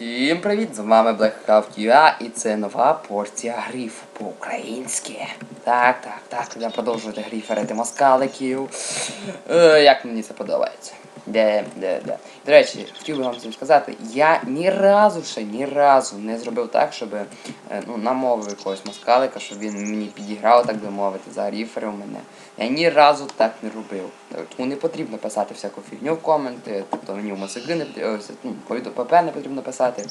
Всім привіт! З вами Blackcraft UA і це нова порція грифу по-українськи. Так, так, так, я продовжувати гриферити москаликів. Е, як мені це подобається. Де, де, де. До речі, хотів би вам всім сказати, я ні разу ще ні разу не зробив так, щоб е, ну, намовив якогось москалика, щоб він мені підіграв, так би мовити, загріферив мене. Я ні разу так не робив. Тому не потрібно писати всяку фігню в коменти, тобто мені в мосики не ну, ПП не потрібно писати.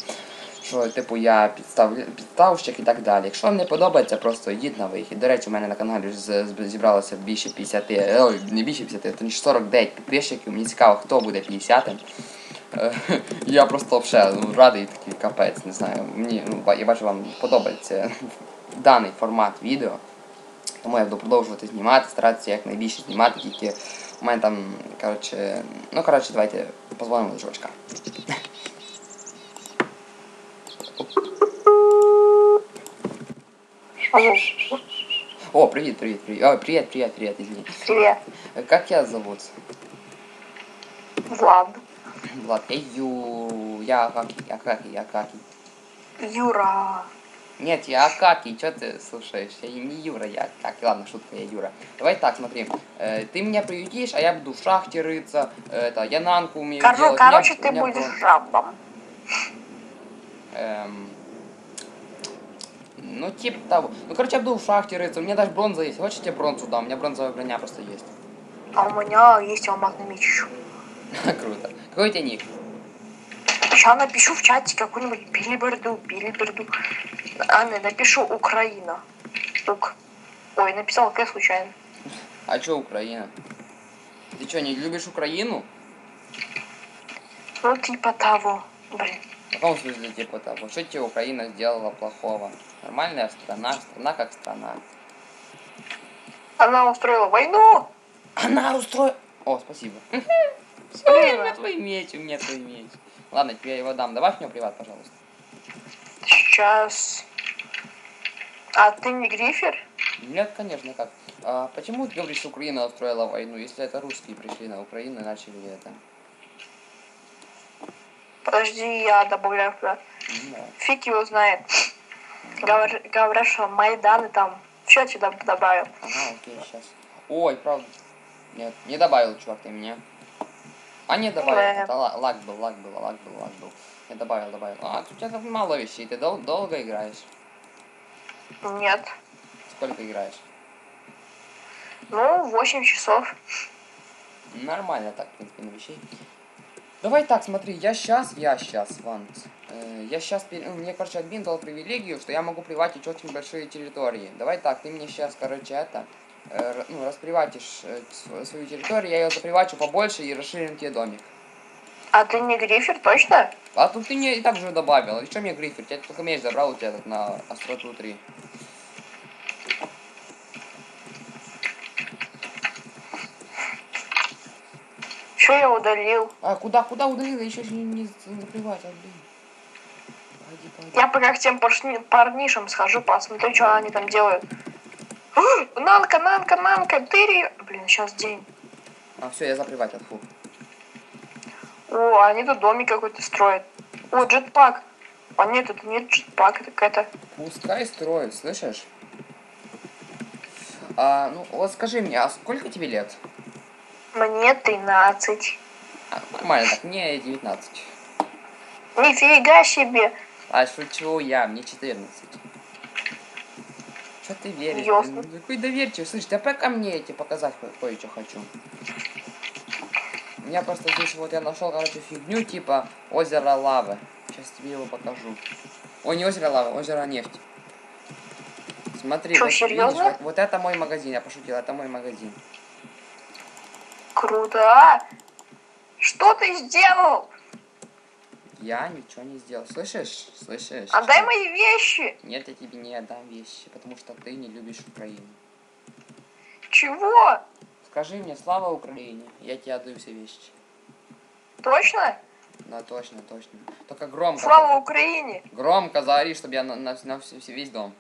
Що, типу, я підстав, підставщик і так далі. Якщо вам не подобається, просто йдіть на вихід. До речі, у мене на каналі зібралося більше 50, е, ой, не більше 50, то ніж 49 підписчиків. Мені цікаво, хто буде 50-м. Е, Я просто вже ну, радий такий капець, не знаю. Мені, ну, я бачу, вам подобається даний формат відео. Тому я буду продовжувати знімати, старатися якнайбільше знімати, тільки у мене там, коротше, ну коротше, давайте позвонимо до чувачка. О, привет, привет, привет. Ой, привет, привет, привет, извини. Привет, Как тебя зовут? Влад. Влад, эй, ю, я Акаки, Акаки, Акаки. Юра. Нет, я Акаки, что ты слушаешь? Я не Юра, я Акаки. Ладно, шутка, я Юра. Давай так, смотри. Э, ты меня приютишь, а я буду в шахте рыться. э, Это, я нанку умею Кор- делать. меня- короче, у ты меня будешь брон- жабом. Эм, Ну, типа того. Ну, короче, я буду в шахте рыться. У меня даже бронза есть. Хочешь, тебе бронзу дам? У меня бронзовая броня просто есть. А у меня есть алмазный меч еще. Круто. Какой у тебя ник? Сейчас напишу в чате какую-нибудь билиберду, билиберду. А, не, напишу Украина. Ук. Ой, написал К случайно. А чё Украина? Ты что, не любишь Украину? Ну, типа того. Блин. В каком смысле типа того? Что тебе Украина сделала плохого? Нормальная страна, страна как страна. Она устроила войну. Она устроила... О, спасибо. Блин. У меня твой меч, у меня твой меч. Ладно, тебе я его дам. Давай в него приват, пожалуйста. Сейчас. А ты не грифер? Нет, конечно, как. А почему ты говоришь, что Украина устроила войну, если это русские пришли на Украину и начали это? Подожди, я добавляю. Ну, да. Фиг его знает. Говор- Говорят, что Майданы там. В счете доб- добавил. Ага, окей, сейчас. Ой, правда. Нет, не добавил, чувак, ты меня. А не добавил. Э. Это ла- лаг был, лаг был, лаг был, лаг был. Не добавил, добавил. А, у тебя мало вещей, ты дол- долго играешь? Нет. Сколько играешь? Ну, 8 часов. Нормально так, в принципе, на вещей. Давай так, смотри, я сейчас, я сейчас, Вант. э, я сейчас, мне, короче, админ дал привилегию, что я могу приватить очень большие территории. Давай так, ты мне сейчас, короче, это, э, ну, расприватишь э, св- свою территорию, я ее запривачу побольше и расширим тебе домик. А ты не грифер, точно? А тут ты мне и так же добавил. И что мне грифер? Я только меч забрал у тебя тут на остроту 3. Что я удалил? А куда, куда удалил? Я еще не, не запривать, а, блин. Пойди, пойди. Я пока к тем паршни- парнишам схожу, посмотрю, что они там делают. О, Нанка, Нанка, Нанка, тыри. Блин, сейчас день. А, все, я заприватил, фу. О, они тут домик какой-то строят. О, джетпак. А нет, это нет джетпак, это какая-то... Пускай строит, слышишь? А, ну, вот скажи мне, а сколько тебе лет? Мне 13. А, нормально так, мне 19. Нифига себе. А шучу я, мне 14. Что ты веришь? Ясно. блин? Какой доверчивый. Слышь, опять ко мне эти показать ко- кое-что хочу. Я просто здесь вот я нашел, короче, фигню типа озеро лавы. Сейчас тебе его покажу. Ой, не озеро лавы, озеро нефть. Смотри, Чё, вот, видишь, вот, вот это мой магазин, я пошутил, это мой магазин. Круто. А? Что ты сделал? Я ничего не сделал. Слышишь? Слышишь? Отдай Что? мои вещи. Нет, я тебе не отдам вещи, потому что ты не любишь Украину. Чего? Скажи мне, слава Украине, я тебе отдаю все вещи. Точно? Да, точно, точно. Только громко. Слава Украине. Громко заори, чтобы я на, на, на вс- вс- весь дом.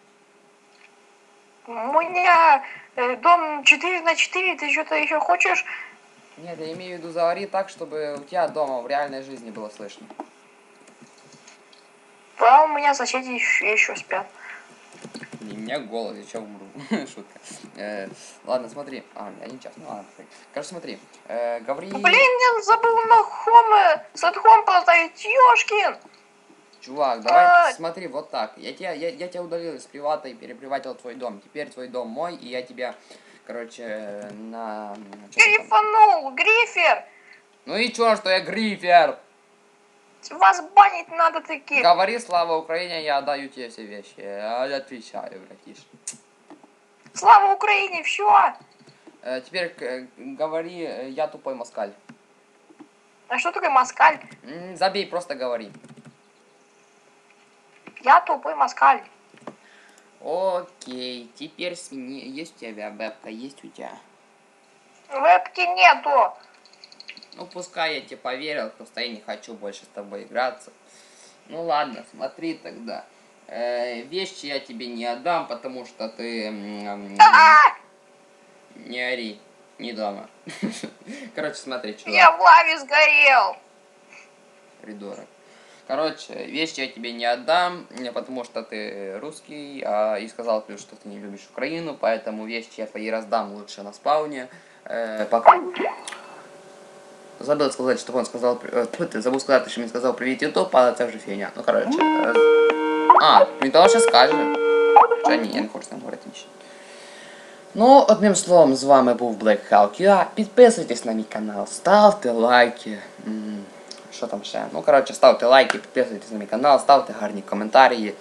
У меня э, дом 4 на 4, ты что-то еще хочешь? Нет, я имею в виду заори так, чтобы у тебя дома в реальной жизни было слышно. меня соседи еще спят. Не, у меня голос, я чё умру? Шутка. Э, ладно, смотри. А, я не час. Ну ладно. Короче, смотри. Э, говори... Блин, я забыл на хом, садхом поставить, ёшкин. Чувак, давай, А. смотри, вот так. Я тебя, я, я тебя удалил из привата и переприватил твой дом. Теперь твой дом мой, и я тебя, короче, на... Грифанул, Грифер. Ну и чё, что я грифер? Вас банить надо таких. Говори слава Украине, я отдаю тебе все вещи. Я отвечаю, братиш. Слава Украине, все. Э, теперь э, говори, э, я тупой москаль. А что такое москаль? Забей, просто говори. Я тупой москаль. Окей, теперь смени. Есть у тебя вебка, есть у тебя. Вебки нету. Ну, пускай я тебе поверил, просто я не хочу больше с тобой играться. Ну ладно, смотри тогда. Э, вещи я тебе не отдам, потому что ты... Не ори, не дома. Короче, смотри, чувак. я в лаве сгорел. придурок. Короче, вещи я тебе не отдам, не потому что ты русский, а, и сказал плюс, что ты не любишь Украину, поэтому вещи я твои раздам лучше на спауне. Э, пока. Забыл сказать, что он сказал... при- э, тьфу ты, забув сказати, що він сказав привіт Ютуб, але це вже фігня. Ну, коротше. е, А, він того ще скаже. Хоча ні, я не хочу з ним говорити нічого. Ну, одним словом, з вами був Black Hulk UA. Підписуйтесь на мій канал, ставте лайки. Що там ще? Ну, коротше, ставте лайки, підписуйтесь на мій канал, ставте гарні коментарі.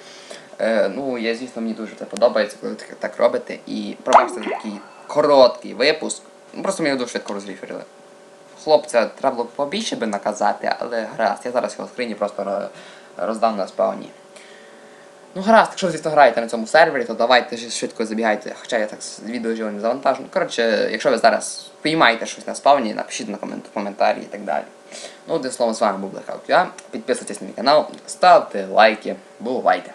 Е, ну, я, звісно, мені дуже це подобається, коли ви так, робите. І пробачте такий короткий випуск. Ну, просто мені дуже швидко розріферили. Хлопця треба було побільше би наказати, але гаразд, я зараз його скрині просто роздам на спауні. Ну гаразд, якщо ви, звісно, граєте на цьому сервері, то давайте швидко забігайте. Хоча я так з відео живо не завантажу. Ну, коротше, якщо ви зараз піймаєте щось на спавні, напишіть на комент коментарі і так далі. Ну, одним словом, з вами був Blackout. Я. Підписуйтесь на мій канал, ставте лайки. Бувайте!